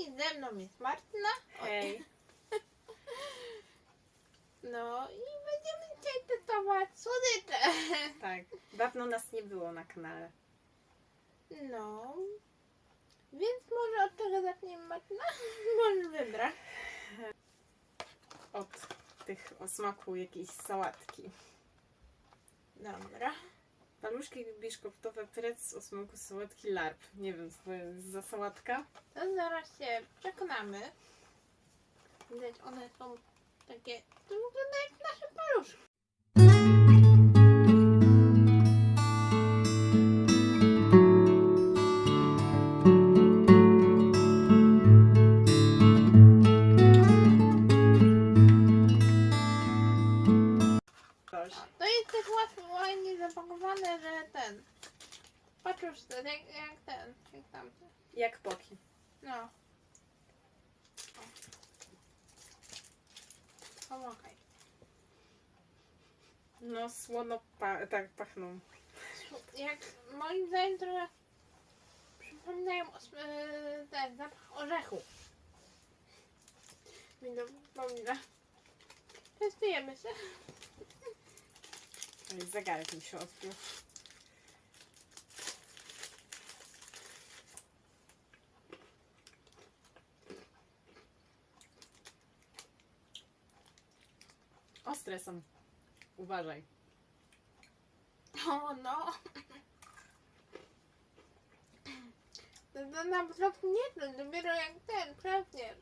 Dziś ze mną jest Martyna. Hej. No i będziemy dzisiaj testować słodycze. Tak, dawno nas nie było na kanale. No. Więc może od czego zaczniemy Martyna? Możesz wybrać. Od tych o smaku jakiejś sałatki. Dobra. Paluszki biszkoptowe prec o smaku sałatki larp. Nie wiem, co to jest za sałatka. To zaraz się przekonamy. Widać, one są takie... To wygląda jak nasze paluszki. Słono pa tak pachną. Jak moim zdaniem trochę przypominają os- e, ten zapach orzechu. Mi to przypomina. Testujemy się. Zegarek mi się odbił. Ostre są. Uważaj. O no. To, to na początku nie czuć, dopiero jak ten, prawnie.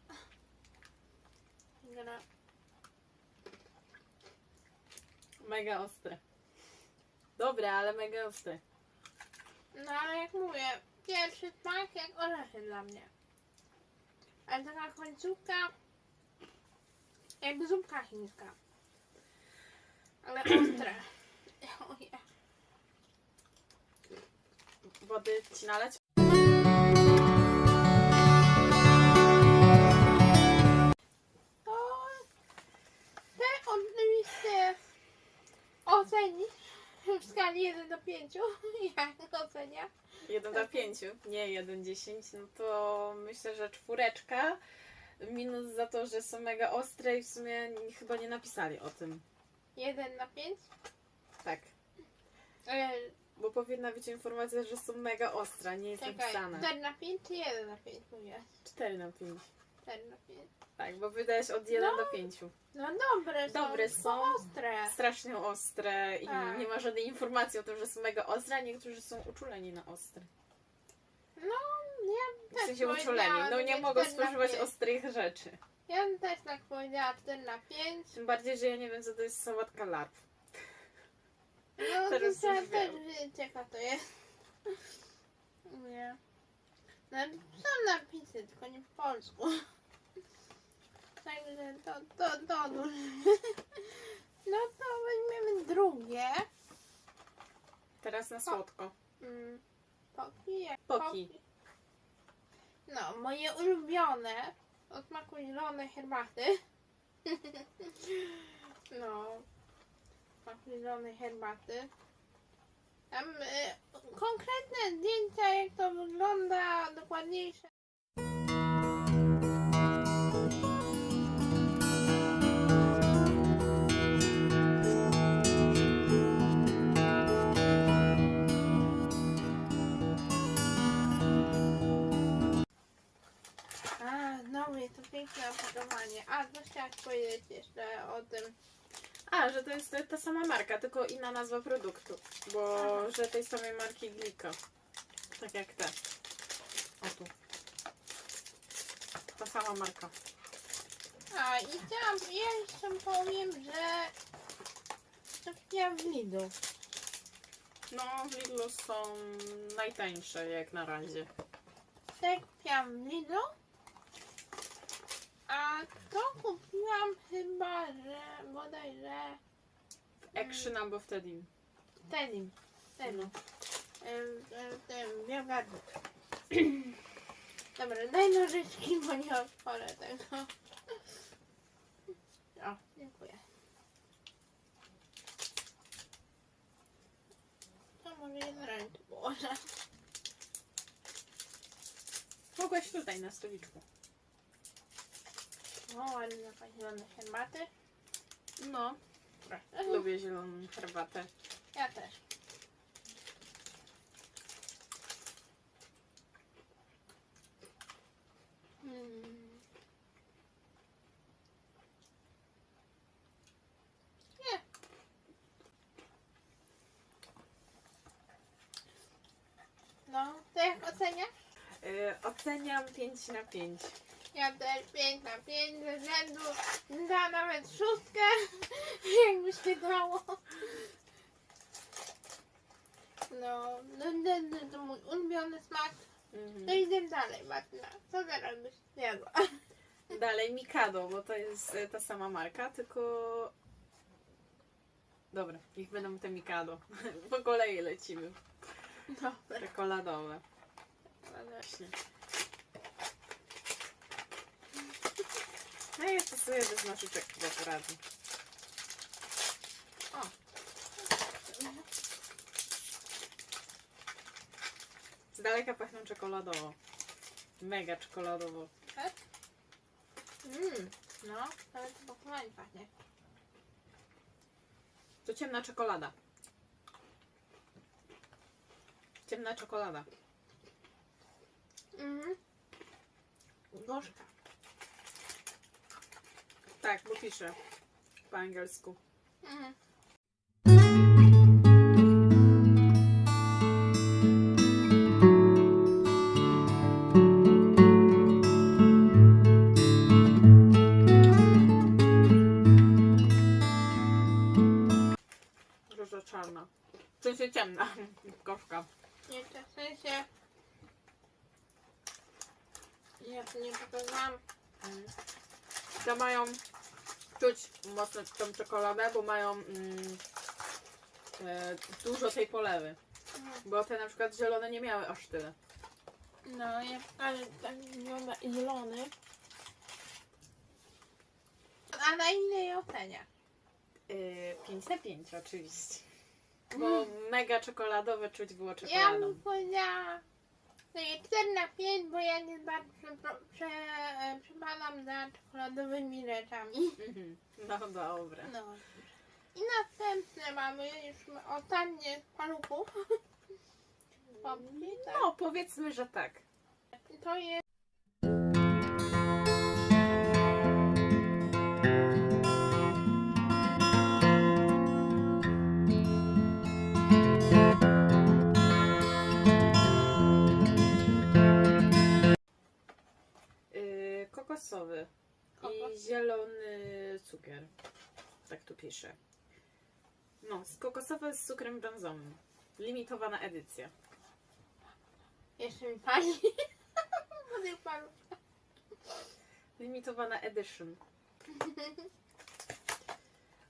Dobra. Mega ostre. Dobre, ale mega ostre. No ale jak mówię, pierwszy smak jak orzechy dla mnie. Ale taka końcówka jak zupka chińska. Ale ostre. Wody ci naleć? To te oczywiście ocenisz w skali 1 do 5. Jak ocenia? 1 do 5, nie 1 10, no to myślę, że czwóreczka. Minus za to, że są mega ostre i w sumie chyba nie napisali o tym. 1 na 5? Tak. E, Bo powinna być informacja, że są mega ostre, nie jest czekaj, napisane. 4 na 5 czy 1 na 5 mówię? 4 na 5. 4 na 5. Tak, bo wydałeś od 1 No. do 5. No dobre są. Dobre są. ostre. Strasznie ostre i Tak. nie ma żadnej informacji o tym, że są mega ostre, a niektórzy są uczuleni na ostre. No, ja W też sensie uczuleni. powiedziałam, No nie mogą 4 na spożywać 5. ostrych rzeczy. Ja bym też tak powiedziała 4 na 5. Tym bardziej, że ja nie wiem, co to jest sałatka larw. No Teraz to trzeba już też wiem. wiedzieć jaka to jest. Nie. No są napisy, tylko nie w polsku. Także to, to, to No to weźmiemy drugie. Teraz na słodko. Mm, Poki. Poki. No, moje ulubione o smaku zielonej herbaty. No, zielonej herbaty. Tam y, konkretne zdjęcia, jak to wygląda, dokładniejsze. A, no jest to piękne opakowanie. A, to chciałaś powiedzieć jeszcze o tym. A, że to jest ta sama marka, tylko inna nazwa produktu. Bo, Aha. że tej samej marki Glika. Tak jak te. O tu. Ta sama marka. A, i chciałam, ja jeszcze powiem, że kupiłam w Lidlu. No, w Lidlu są najtańsze jak na razie. Te kupiłam w Lidlu. A to chyba, że bodajże Action albo wtedy. Wtedy. Em, em, Tym, biogardu. Dobra, daj nożyczki, bo nie otworzę tego. O, dziękuję. To może jedna ręka położę. Mogłaś tutaj na stoliczku. O, ładne zielone herbaty. No, lubię zieloną herbatę. Ja też. Mm. Nie. No, to jak oceniasz? Yy, oceniam 5 na 5. Ja też 5 na 5 ze względu na nawet szóstkę, jakby się dało. No, no, no, no to mój ulubiony smak. Mhm. To idziemy dalej, Martyna. Co teraz byś jadła? Dalej Mikado, bo to jest e, ta sama marka, tylko... Dobra, niech będą te Mikado. Po kolei lecimy. Dobra. Czekoladowe. Właśnie. I ja bez nożyczek chyba poradzi. O. Z daleka pachną czekoladowo. Mega czekoladowo. Tak? Mmm, no, nawet to pokonanie pachnie. To ciemna czekolada. Ciemna czekolada. Mhm. Gorzka. Tak, bo piszę po angielsku. Mhm. Czarna. W sensie ciemna. Gorzka. Jeszcze w sensie... Ja tu nie pokazałam. To mają czuć mocno tą czekoladę, bo mają mm, e, dużo tej polewy. Mhm. Bo te na przykład zielone nie miały aż tyle. No, ja ale tak wygląda zielony. A na ile je ocenia? 5 na 5 oczywiście. Bo mega czekoladowe czuć było Ja czekoladą. bym powiedziała daję 4 na 5, bo ja nie bardzo prze, przepadam za czekoladowymi rzeczami. Mhm. No dobra. No. I następne mamy już ostatnie paluchów. Popki, tak. No powiedzmy, że tak. To jest Kokosowy Kokos. i zielony cukier. Tak tu pisze. No, z kokosowy z cukrem brązowym. Limitowana edycja. jeszcze mi pali. Po tych paluchach. Limitowana edition.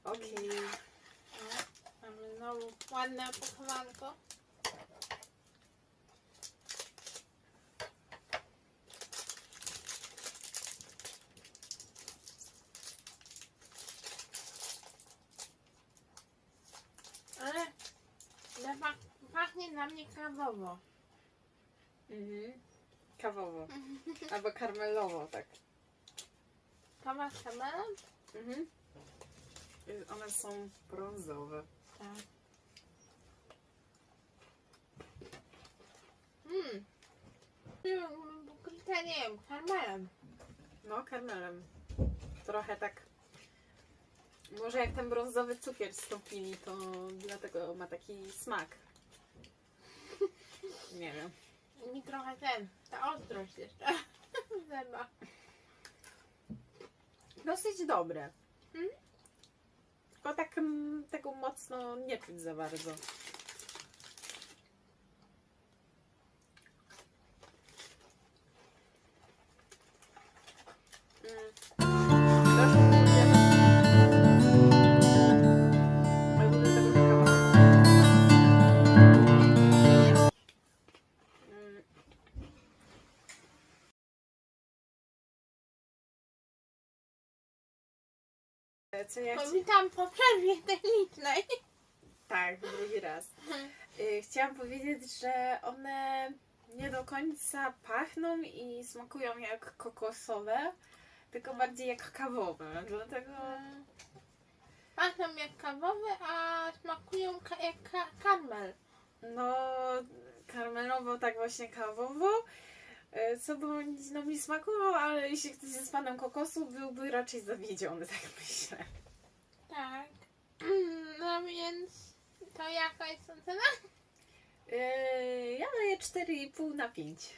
Okej. No, Mamy znowu ładne opakowanko. Ale zapach pachnie na mnie kawowo. Mhm. Kawowo. Albo karmelowo, tak. Kawa z kamelem? Mhm. Y, One są brązowe. Tak. Mmm. Pokryte, nie wiem, karmelem. No, karmelem. Trochę tak. Może jak ten brązowy cukier stopili, to dlatego ma taki smak. Nie wiem. Mi trochę ten, ta ostrość jeszcze. Zęba. Dosyć dobre. Mhm. Tylko tak mm, tego mocno nie czuć za bardzo. Co ja chci- Witam po przerwie technicznej. Tak, drugi raz. Y, Chciałam powiedzieć, że one nie do końca pachną i smakują jak kokosowe, tylko bardziej jak kawowe, dlatego... Pachną jak kawowe, a smakują ka- jak ka- karmel. No, karmelowo, tak właśnie kawowo. E, Co bądź no mi smakowało, ale jeśli ktoś jest fanem kokosu, byłby raczej zawiedziony, tak myślę. Tak. No więc to jaka jest ocena? E, Ja daję 4,5 na 5.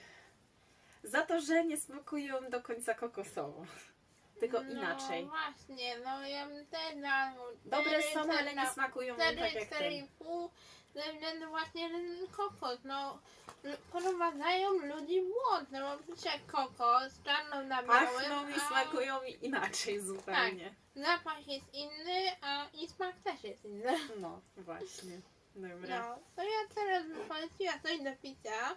Za to, że nie smakują do końca kokosowo. Tylko no, inaczej. właśnie, no ja bym też dała Dobre są, ale nie smakują cztery, tak jak cztery ten. i pół ze względu właśnie na ten kokos. No, prowadzają ludzi w błąd, no bo przecież kokos, czarno na białym, Pachną i a smakują inaczej zupełnie. zapach jest inny, a i smak też jest inny. No, właśnie. Dobra. No, to ja teraz bym poleciła coś do picia.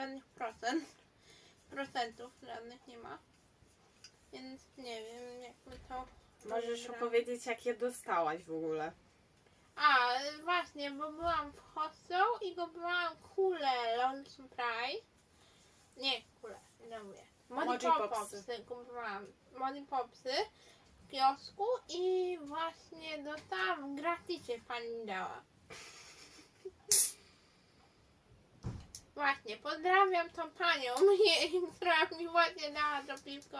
Żadnych procent. Procentów żadnych nie ma. Więc nie wiem, jak my to... Możesz Dobra. opowiedzieć, jak je dostałaś w ogóle. A, właśnie, bo byłam w hostel i kupowałam kulę Long Surprise. Nie, kulę, nie mówię. Modi Popsy. Kupowałam. Modi Popsy w kiosku i właśnie dostałam w graticie pani dała. Właśnie, pozdrawiam tą panią, która mi właśnie dała to piwko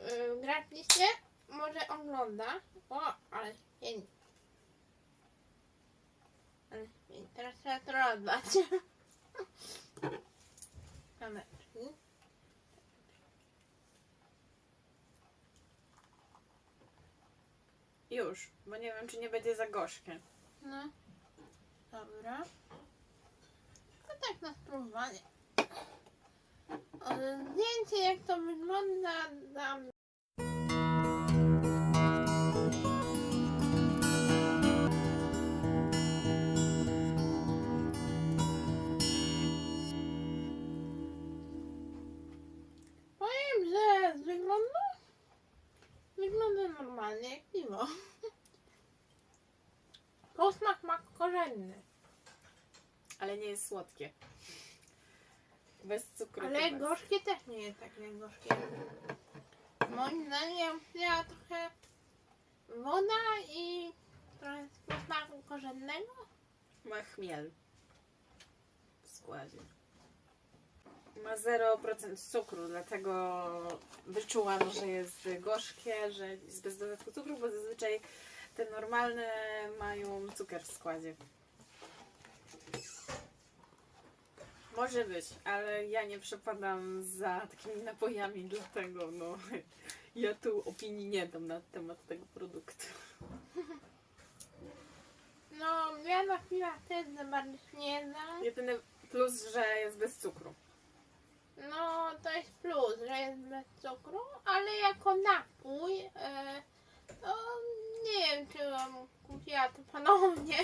yy, w graticie. Może ogląda. O, ale pięknie. Ale pięknie. Teraz trzeba to rozdać. Kameczki. Już, bo nie wiem, czy nie będzie za gorzkie. No. Dobra. Tak na spróbowanie. Zdjęcie jak to wygląda dam. Normalnie jak piwo. Posmak ma korzenny. Ale nie jest słodkie. Bez cukru. Ale gorzkie też nie jest takie gorzkie. Moim zdaniem ja trochę woda i trochę posmaku korzennego. Ma chmiel w składzie. Ma 0% cukru, dlatego wyczułam, że jest gorzkie, że jest bez dodatku cukru, bo zazwyczaj te normalne mają cukier w składzie. Może być, ale ja nie przepadam za takimi napojami, dlatego no, ja tu opinii nie dam na temat tego produktu. No, ja na chwilę też za bardzo nie dam. Jedyny plus, że jest bez cukru. No, to jest plus, że jest bez cukru, ale jako napój, e, to nie wiem, czy bym kupiła to ponownie.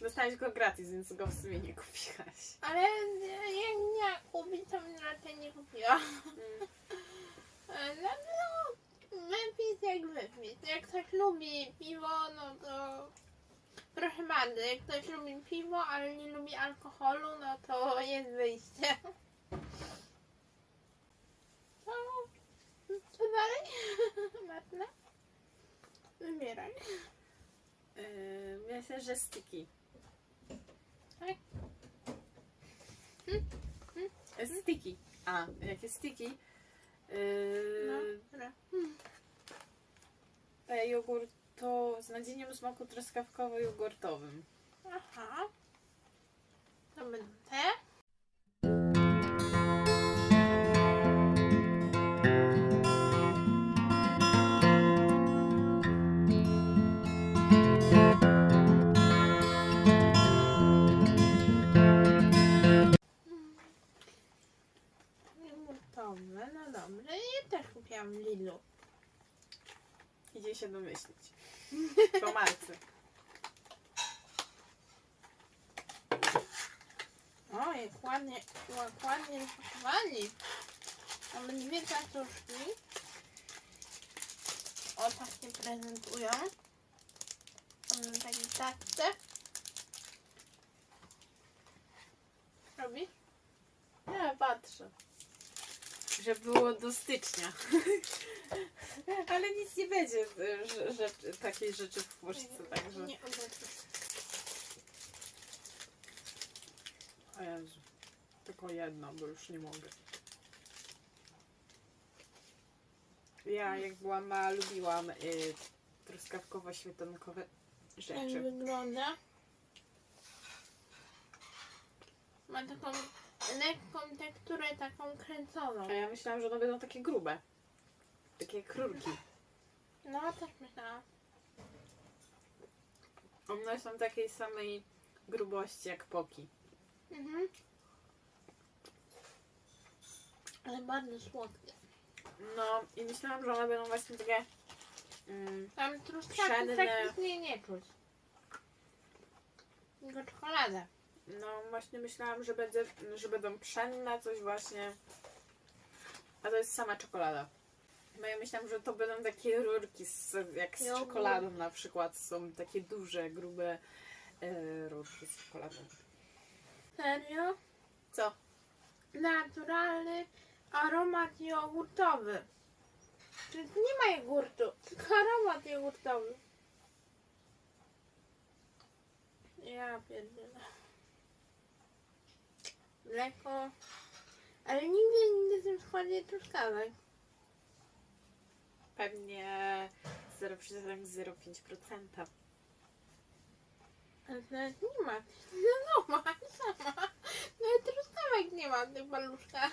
Dostałeś go gratis, więc go w sumie nie kupiłaś. Ale jak nie kupić, to raczej nie kupiła. Mm. E, No, no, wypis jak wypis. Jak ktoś lubi piwo, no to proszę bardzo. Jak ktoś lubi piwo, ale nie lubi alkoholu, no to jest wyjście. To, co dalej? Matna? Wybieraj. Yy, myślę, że sticky. Tak? E, Sticky. A, jakie sticky? No, Yy, dobra. e, jogurt to z nadzieniem smaku truskawkowo-jogurtowym. Aha. To będą te. Jogurtowe, no dobrze. Ja też kupiłam w Lidlu. Idzie się domyślić. Po marce. O, jak ładnie, jak ładnie zapakowali. Mamy dwie tatuszki. O, tak się prezentują. Mamy takie tatce. Robisz? Ja patrzę. Że było do stycznia. Ale nic nie będzie że, że, takiej rzeczy w puszce, także. Nie. O Jezu. Tylko jedno, bo już nie mogę. Ja jak byłam mała lubiłam y, truskawkowo-śmietankowe Jak rzeczy. wygląda? Ma taką lekką teksturę, taką kręconą. A ja myślałam, że one będą takie grube. Takie jak królki. No, też myślałam. One są takiej samej grubości jak poki. Mhm. Ale bardzo słodkie. No i myślałam, że one będą właśnie takie mm, Tam truskawki Pszenne. praktycznie nie czuć. Tylko czekoladę. No właśnie myślałam, że, będzie, że będą pszenne, coś właśnie. A to jest sama czekolada. No ja myślałam, że to będą takie rurki z, jak z czekoladą na przykład. Są takie duże, grube e, rurki z czekoladą. Serio? Co? Naturalny aromat jogurtowy. Czyli nie ma jogurtu, tylko aromat jogurtowy. Ja pierdolę. Mleko. Ale nigdy, nigdy w tym składzie truskawek. Pewnie 0,05%. Ale to nawet nie ma. No ma, sama. Nawet truskawek nie ma w tych paluszkach.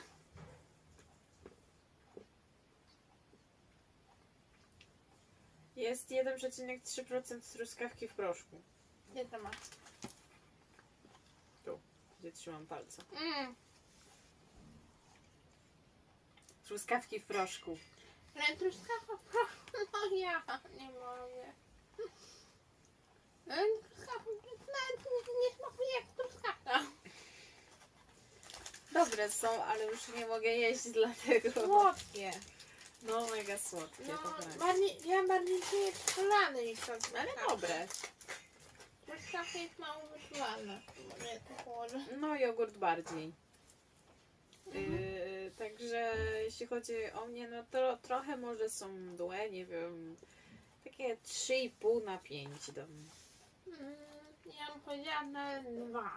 Jest 1,3% truskawki w proszku. Gdzie to ma? Gdzie trzymam palce. Mm. Truskawki w proszku. Ale truskawka w proszku, no ja nie mogę. Ale truskawka to nawet nie, smakuje jak truskawka. Dobre są, ale już nie mogę jeść dlatego. Słodkie. No mega słodkie No, to tak. bardziej, ja bardziej czuję czekolady niż truskawka. Ale dobre. Truskawka jest mało położę. No jogurt bardziej. Yy, także jeśli chodzi o mnie, no to trochę może są mdłe, nie wiem, takie 3,5 na 5 dam. Mm, ja bym powiedziała na dwa.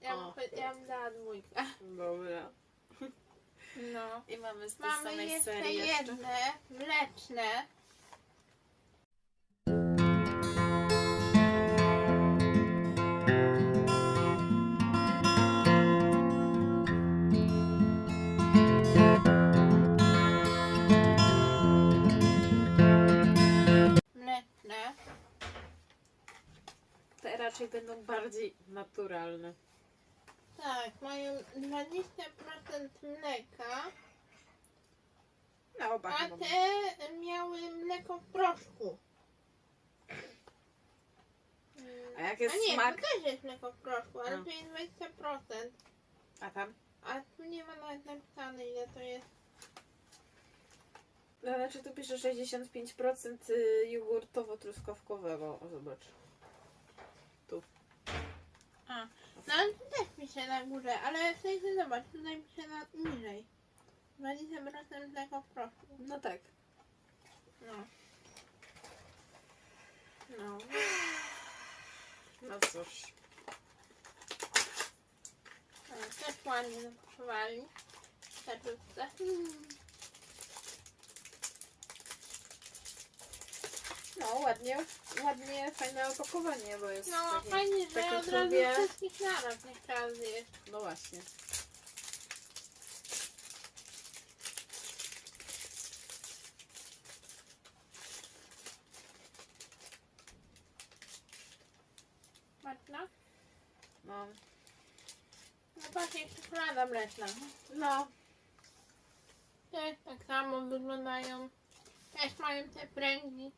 Ja bym, O. powie- ja bym dała dwójkę. Dobra. No. I mamy z tej Mamy samej jeszcze serii jeszcze. jedne. Mleczne. Raczej będą bardziej naturalne. Tak, mają 20% mleka, Na oba a chyba. te miały mleko w proszku. A jak jest a nie, smak? to też jest mleko w proszku, ale A. tu jest 20%. A tam? A tu nie ma nawet napisane ile to jest. No, znaczy tu pisze 65% y, jogurtowo-truskawkowego. O, zobacz. No ale tu też pisze na górze, ale w sensie zobacz, tutaj pisze na niżej. 20% mleko w proszku. No tak. No. No. No cóż. Ale też ładnie zapakowali. Taczówce. No ładnie, ładnie, fajne opakowanie, bo jest No takie, fajnie, że takie od razu lubię. wszystkich naraz nie trzeba zjeść. No właśnie. Smaczna? No. No patrz, jak czekolada mleczna. No. Też tak samo wyglądają. Też mają te pręgi.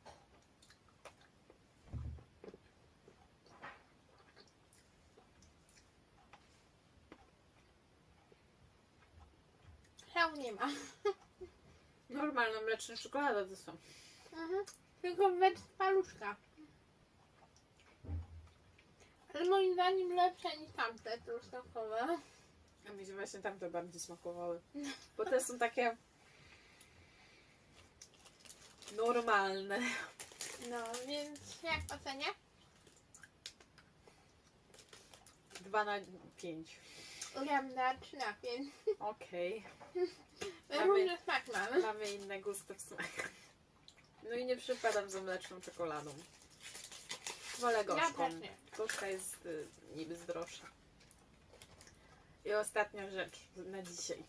Są kakao nie ma. Normalna mleczna czekolada to są. Mhm. Tylko w wersji paluszka. Ale moim zdaniem lepsze niż tamte truskawkowe. A mi się właśnie tamte bardziej smakowały. Bo te są takie normalne. No, więc jak ocenia? 2 na 5. Ja 3 na 5. Okej. Różny smak mamy. Mamy inne gusty w smakach. No i nie przypadam za mleczną czekoladą. Wolę gorzką. też nie. Gorzka jest y, niby zdrowsza. I ostatnia rzecz na dzisiaj.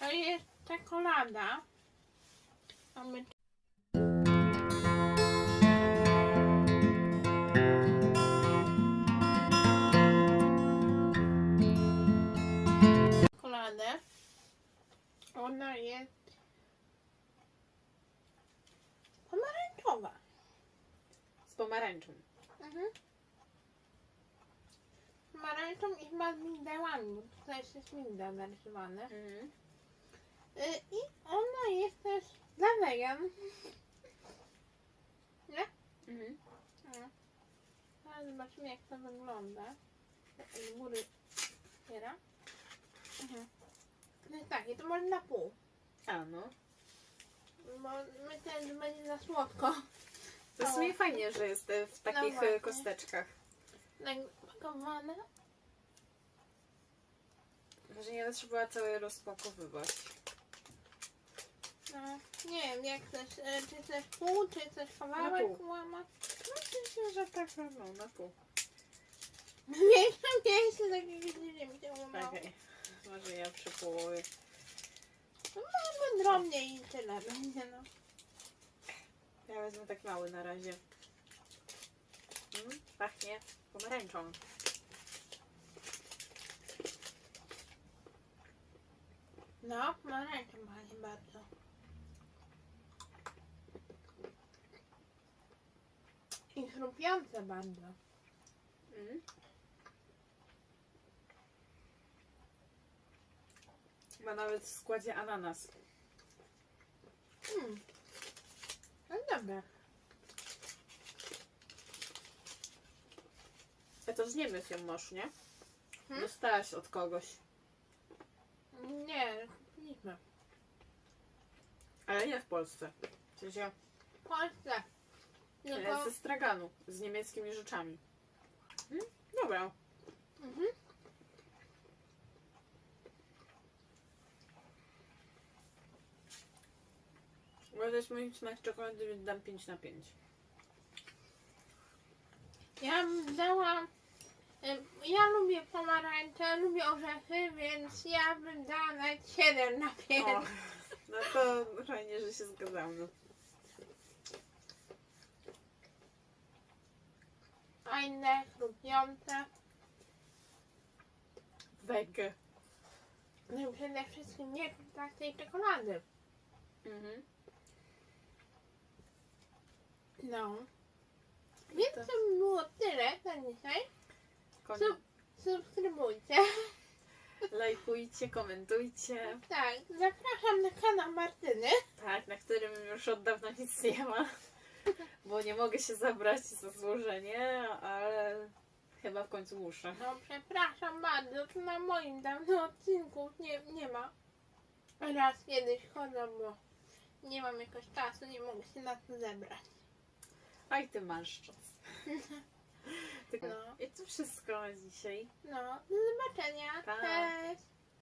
To jest czekolada. Mamy Ona jest pomarańczowa. Z pomarańczą. Mhm. Pomarańczą i chyba z migdałami, bo tutaj jest migdał narysowany. Mhm. Y, I ona jest też dla wegan. Nie? Mhm. No. Ale zobaczymy jak to wygląda. Z góry otwiera. Mhm. No tak, i to może na pół. A no. Bo myślę, że będzie za słodko. To jest mi fajnie, że jest y, w takich właśnie. y, kosteczkach. Tak pakowane. Że nie trzeba całe rozpakowywać. No, nie wiem, jak chcesz, e, czy chcesz pół, czy chcesz kawałek pół. łamać. No myślę, że tak no, na pół. Większą miejsce takiego nie mi się łamało. Okej. Może ja przy połowie. No może drobniej i tyle będzie, no. Ja wezmę tak mały na razie. Mm, pachnie pomarańczą. No, pomarańczą panie bardzo. I chrupiące bardzo. Mm. Ma nawet w składzie ananas. Mm. No dobre. Ja to z Niemiec ją masz, nie? Hmm? Dostałaś od kogoś. Nie, kupiliśmy. Ale nie w Polsce. W sensie W Polsce. Tylko... ze straganu. Z niemieckimi rzeczami. Mm, dobra. Mhm. Bo to jest mój smak czekolady, więc dam 5 na 5. Ja bym dała... Ja lubię pomarańcze, lubię orzechy, więc ja bym dała nawet 7 na 5. O, no to fajnie, że się zgadzamy. Fajne, chrupiące. Wege. No i przede wszystkim nie tak tej czekolady. Mhm. No. Więc To- to by było tyle na dzisiaj. Koniec. Sub- subskrybujcie. Lajkujcie, komentujcie. Tak, zapraszam na kanał Martyny. Tak, na którym już od dawna nic nie ma. Bo nie mogę się zabrać za złożenie, ale chyba w końcu muszę. No przepraszam bardzo, to na moim dawnym odcinku nie, nie ma. Raz kiedyś chodzę, bo nie mam jakoś czasu, nie mogę się na to zebrać. Aj, ty masz czas. Tylko- No. I to wszystko dzisiaj. No, do zobaczenia. Pa. Cześć.